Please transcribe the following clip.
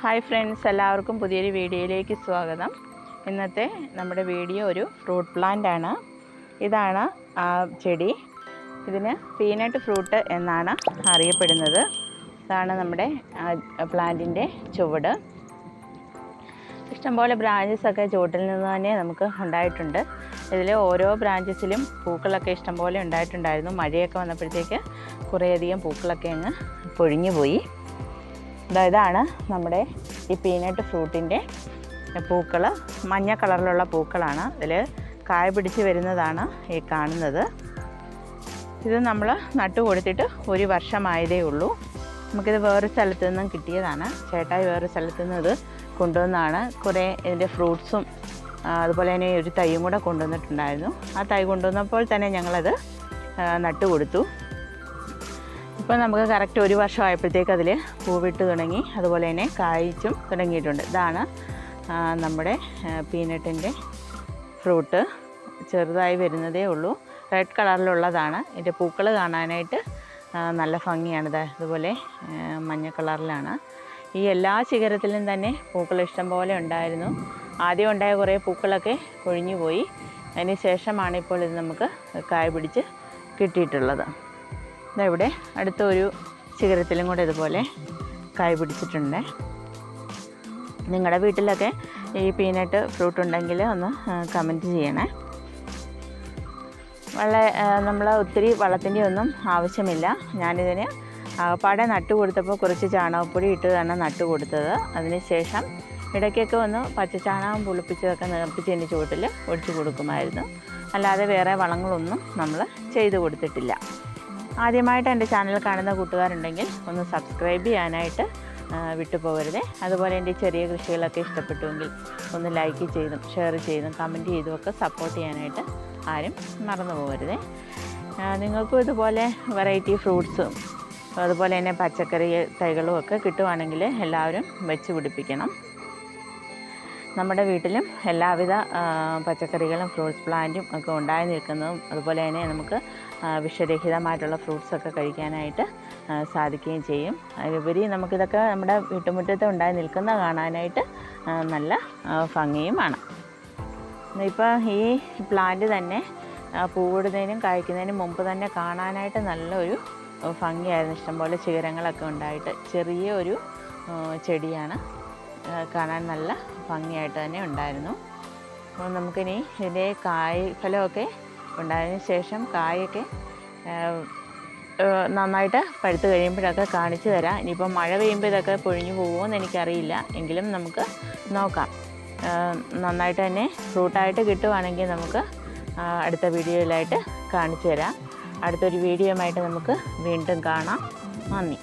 Hi friends എല്ലാവർക്കും പുതിയൊരു വീഡിയോയിലേക്ക് സ്വാഗതം. ഇന്നത്തെ നമ്മുടെ വീഡിയോ ഒരു ഫ്രൂട്ട് പ്ലാന്റ് ആണ്. ഇതാണ് ആ ചെടി. ഇതിന് പീനട്ട് ഫ്രൂട്ട് എന്നാണ് അറിയപ്പെടുന്നത്. ഇതാണ് നമ്മുടെ പ്ലാന്റിന്റെ ചുവട്. ഇഷ്ടംപോലെ ബ്രാഞ്ചസ് ഒക്കെ ചുവട്ടിൽ നിന്ന് തന്നെ നമുക്ക് ഉണ്ടായിട്ടുണ്ട്. ഇതിൽ ഓരോ ബ്രാഞ്ചസിലും പൂക്കളൊക്കെ ഇഷ്ടംപോലെ ഉണ്ടായിട്ടുണ്ടായിരുന്നു. മഴയൊക്കെ വന്നപ്പോഴത്തേക്ക് കുറേയധികം പൂക്കളൊക്കെ അങ്ങ് പൊഴിഞ്ഞു പോയി ഇതാണ് നമ്മുടെ ഈ പീനട്ട് ഫ്രൂട്ടിന്റെ പൂക്കൾ മഞ്ഞ കളറിലുള്ള പൂക്കളാണ്. ഇതിൽ കായ പിടിച്ച് വരുന്നതാണ് ഈ കാണുന്നത്. ഇത് നമ്മൾ നട്ടു കൊടുത്തിട്ട് ഒരു വർഷമായതേ ഉള്ളൂ. നമുക്കിത് വേറൊരു സ്ഥലത്തു നിന്നും കിട്ടിയതാണ്. ചേട്ടായി വേറൊരു സ്ഥലത്തു നിന്ന് ഇത് കൊണ്ടുവന്നാണ്. കുറേ ഇതിന്റെ ഫ്രൂട്ട്സും അതുപോലെ തന്നെ ഒരു തൈയും കൂടെ കൊണ്ടുവന്നിട്ടുണ്ടായിരുന്നു. ആ തൈ കൊണ്ടുവന്നപ്പോൾ തന്നെ ഞങ്ങളത് നട്ടു കൊടുത്തു. ഇപ്പോൾ നമുക്ക് കറക്റ്റ് ഒരു വർഷം ആയപ്പോഴത്തേക്ക് അതിൽ പൂവിട്ട് തുടങ്ങി അതുപോലെ തന്നെ കായ്ച്ചും തുടങ്ങിയിട്ടുണ്ട്. ഇതാണ് നമ്മുടെ പീനട്ടിന്റെ ഫ്രൂട്ട്. ചെറുതായി വരുന്നതേ ഉള്ളൂ. റെഡ് കളറിലുള്ളതാണ്. ഇതിന്റെ പൂക്കൾ കാണാനായിട്ട് നല്ല ഭംഗിയാണ്. ദാ ഇതുപോലെ മഞ്ഞ കളറിലാണ്. ഈ എല്ലാ ശിഖരത്തിലും തന്നെ പൂക്കൾ ഇഷ്ടം പോലെ ഉണ്ടായിരുന്നു. ആദ്യം ഉണ്ടായ കുറേ പൂക്കളൊക്കെ കൊഴിഞ്ഞു പോയി അതിന് ശേഷമാണ് ഇപ്പോൾ ഇത് നമുക്ക് കായ പിടിച്ച് കിട്ടിയിട്ടുള്ളത്. ഇവിടെ അടുത്ത ഒരു ശിഖരത്തിലും കൂടെ ഇതുപോലെ കായ് പിടിച്ചിട്ടുണ്ട്. നിങ്ങളുടെ വീട്ടിലൊക്കെ ഈ പീനട്ട് ഫ്രൂട്ട് ഉണ്ടെങ്കിൽ ഒന്ന് കമന്റ് ചെയ്യണേ. വളരെ നമ്മൾ ഒത്തിരി വളത്തിന്റെ ഒന്നും ആവശ്യമില്ല. ഞാനിതിന് പാടെ നട്ടു കൊടുത്തപ്പോൾ കുറച്ച് ചാണകപ്പൊടി ഇട്ട് തന്നെ നട്ടു കൊടുത്തത്. അതിന് ശേഷം ഇടയ്ക്കൊക്കെ ഒന്ന് പച്ചച്ചാണകം പുളിപ്പിച്ചതൊക്കെ നേർപ്പിച്ചതിന്റെ ചുവട്ടിൽ ഒഴിച്ചു കൊടുക്കുമായിരുന്നു. അല്ലാതെ വേറെ വളങ്ങളൊന്നും നമ്മൾ ചെയ്തു കൊടുത്തിട്ടില്ല. ആദ്യമായിട്ട് എന്റെ ചാനൽ കാണുന്ന കൂട്ടുകാരുണ്ടെങ്കിൽ ഒന്ന് സബ്സ്ക്രൈബ് ചെയ്യാനായിട്ട് വിട്ടുപോകരുത്. അതുപോലെ എന്റെ ചെറിയ കൃഷികളൊക്കെ ഇഷ്ടപ്പെട്ടുവെങ്കിൽ ഒന്ന് ലൈക്ക് ചെയ്തും ഷെയർ ചെയ്തും കമന്റ് ചെയ്തും ഒക്കെ സപ്പോർട്ട് ചെയ്യാനായിട്ട് ആരും മറന്നു പോകരുതേ. നിങ്ങൾക്കും ഇതുപോലെ വെറൈറ്റി ഫ്രൂട്ട്സും അതുപോലെ തന്നെ പച്ചക്കറി തൈകളും ഒക്കെ കിട്ടുവാണെങ്കിൽ എല്ലാവരും വെച്ച് പിടിപ്പിക്കണം. നമ്മുടെ വീട്ടിലും എല്ലാവിധ പച്ചക്കറികളും ഫ്രൂട്ട്സ് പ്ലാന്റും ഒക്കെ ഉണ്ടായി നിൽക്കുന്നതും അതുപോലെ തന്നെ നമുക്ക് വിഷരഹിതമായിട്ടുള്ള ഫ്രൂട്ട്സൊക്കെ കഴിക്കാനായിട്ട് സാധിക്കുകയും ചെയ്യും. അതിലുപരി നമുക്കിതൊക്കെ നമ്മുടെ വീട്ടുമുറ്റത്ത് ഉണ്ടായി നിൽക്കുന്ന കാണാനായിട്ട് നല്ല ഭംഗിയുമാണ്. ഇപ്പോൾ ഈ പ്ലാന്റ് തന്നെ പൂവിടുന്നതിനും കായ്ക്കുന്നതിനും മുമ്പ് തന്നെ കാണാനായിട്ട് നല്ലൊരു ഭംഗിയായിരുന്നു. ഇഷ്ടംപോലെ ശിഖരങ്ങളൊക്കെ ഉണ്ടായിട്ട് ചെറിയ ഒരു ചെടിയാണ്. കാണാൻ നല്ല ഭംഗിയായിട്ട് തന്നെ ഉണ്ടായിരുന്നു. അപ്പോൾ നമുക്കിനി ഇതിന്റെ കായ് ഫലമൊക്കെ ഉണ്ടായതിന് ശേഷം കായൊക്കെ നന്നായിട്ട് പഴുത്ത് കഴിയുമ്പോഴൊക്കെ കാണിച്ചു തരാം. ഇനിയിപ്പോൾ മഴ പെയ്യുമ്പോൾ ഇതൊക്കെ പൊഴിഞ്ഞു പോകുമോ എന്ന് എനിക്കറിയില്ല. എങ്കിലും നമുക്ക് നോക്കാം. നന്നായിട്ട് തന്നെ ഫ്രൂട്ടായിട്ട് കിട്ടുവാണെങ്കിൽ നമുക്ക് അടുത്ത വീഡിയോയിലായിട്ട് കാണിച്ചു തരാം. അടുത്തൊരു വീഡിയോയുമായിട്ട് നമുക്ക് വീണ്ടും കാണാം. നന്ദി.